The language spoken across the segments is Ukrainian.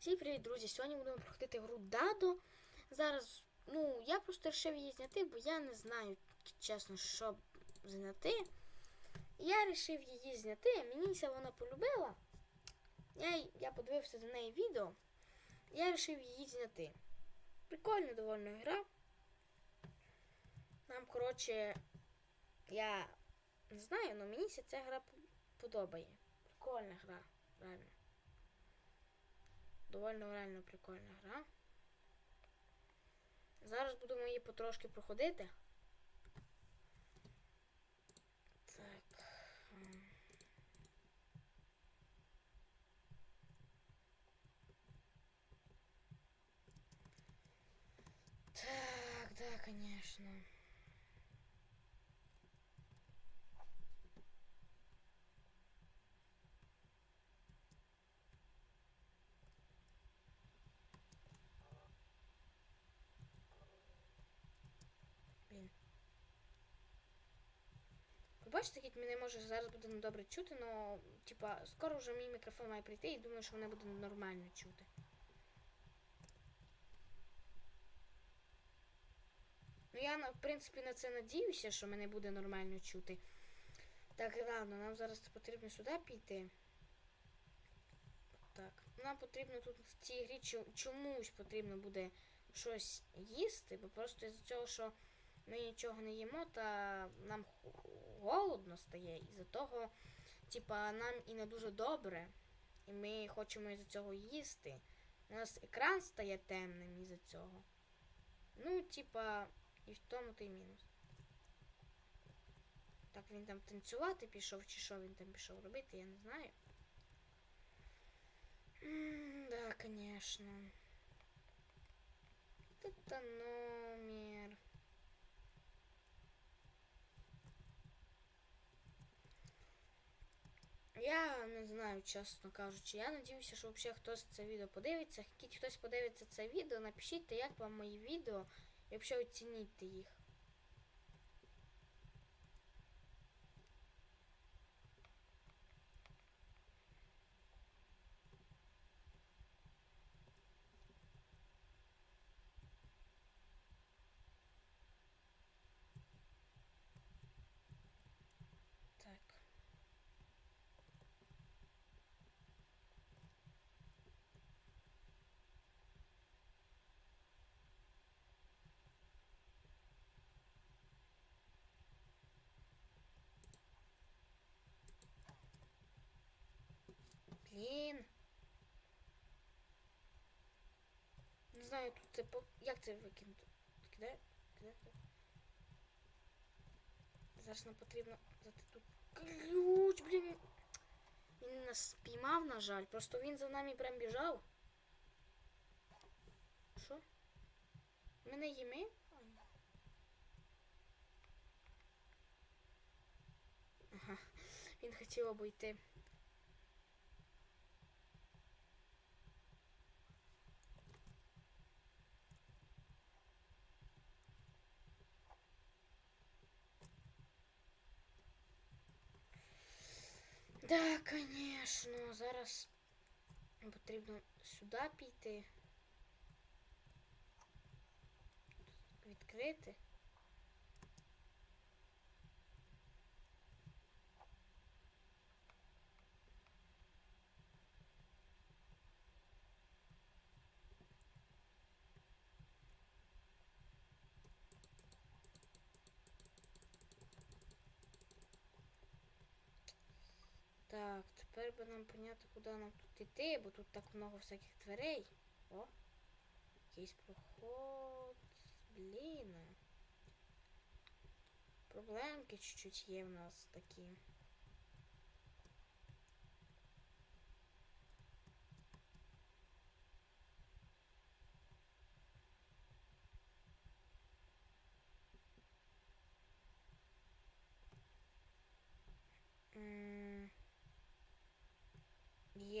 Всім привіт, друзі! Сьогодні будемо проходити гру Дадо. Зараз, ну, я просто вирішив її зняти, бо я не знаю, чесно, що зняти. Я вирішив її зняти, мені вона полюбила. Я, я подивився за неї відео. Я вирішив її зняти. Прикольна довольно гра. Нам, коротше, я не знаю, але мені ця гра подобає. Прикольна гра, реально. Довольно реально прикольна гра. Зараз будемо її потрошки проходити. Так. Так, да, конечно. Блін. Ви бачите, як мене може зараз буде недобре чути, але типа скоро вже мій мікрофон має прийти і думаю, що мене буде нормально чути. Ну я в принципі на це надіюся, що мене буде нормально чути. Так, ладно, нам зараз потрібно сюди піти. Так, нам потрібно тут в цій грі чомусь потрібно буде щось їсти, бо просто із-за цього, що ми нічого не їмо, та нам голодно стає. Із-за того, типа, нам і не дуже добре, і ми хочемо із-за цього їсти. У нас екран стає темним із-за цього. Ну, типа, і в тому то й мінус. Так, він там танцювати пішов, чи що він там пішов робити, я не знаю. М, Да, конечно. Это номер. Я не знаю, чесно кажучи. Я надіюся, що взагалі хтось це відео подивиться. Хтось подивиться це відео, напишіть, як вам мої відео і взагалі оцініть їх. Так. Блін. Не знаю, тут це по... як це викинути? Кидай? Кидай? Зараз нам потрібно взяти тут ключ, блін. Він нас спіймав, на жаль. Просто він за нами прям біжав. Що? Ми не їми? Ага. Він хотів обійти. Да, звісно, Зараз потрібно сюди піти. Відкрити. Так, тепер би нам поняти, куди нам тут іти, бо тут так много всяких дверей. О, якийсь проход. Блін. Проблемки чуть-чуть є в нас такі.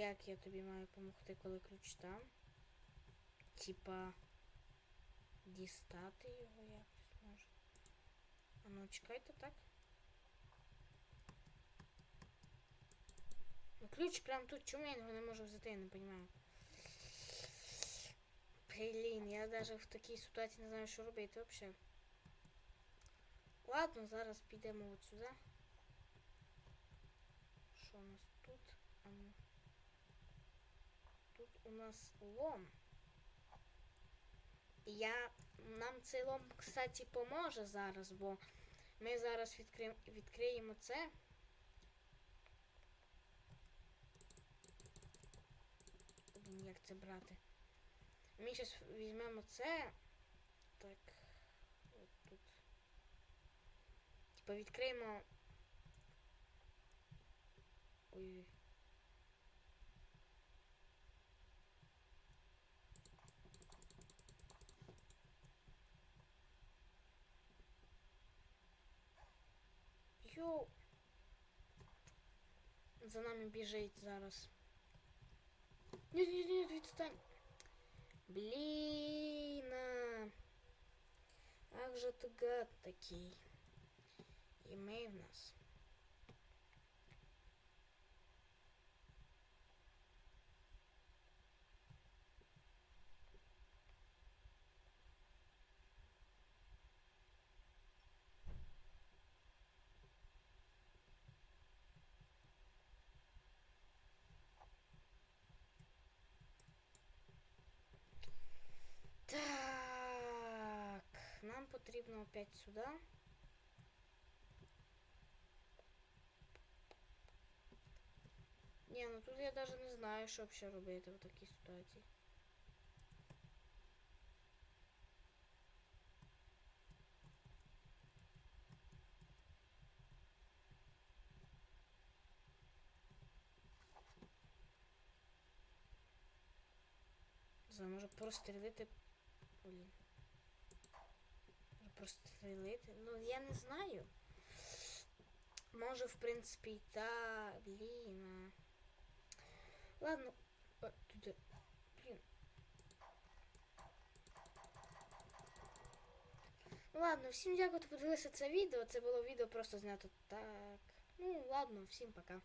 Як я тобі маю допомогти, коли ключ там? Типа дістати його якось може. А ну чекайте так. Ну ключ прям тут. Чому я його не можу взяти, я не розумію. Я навіть в такій ситуації не знаю, що робити взагалі. Ладно, зараз підемо от сюди. Що у нас тут? А ну. У нас лом. Я... Нам цей лом, кстати, поможе зараз, бо ми зараз відкриємо, відкриємо це. Як це брати? Ми зараз візьмемо це. Так. От тут. Типа відкриємо. Ой. Йоу. За нами біжить зараз. Ні, ні, ні, відстань. Блін. а. Ах же ти гад такий. І ми в нас. Нам потрібно опять сюди. Ні, ну тут я навіть не знаю, що ще робити в такій ситуації. Не знаю, може прострілити. Блін. Прострілити. Ну, я не знаю. Може, в принципі, та. Блін. Ладно. Е, туди. Блін. Ну ладно, всім дякую, хто подивилися це відео. Це було відео просто знято так. Ну, ладно, всім пока.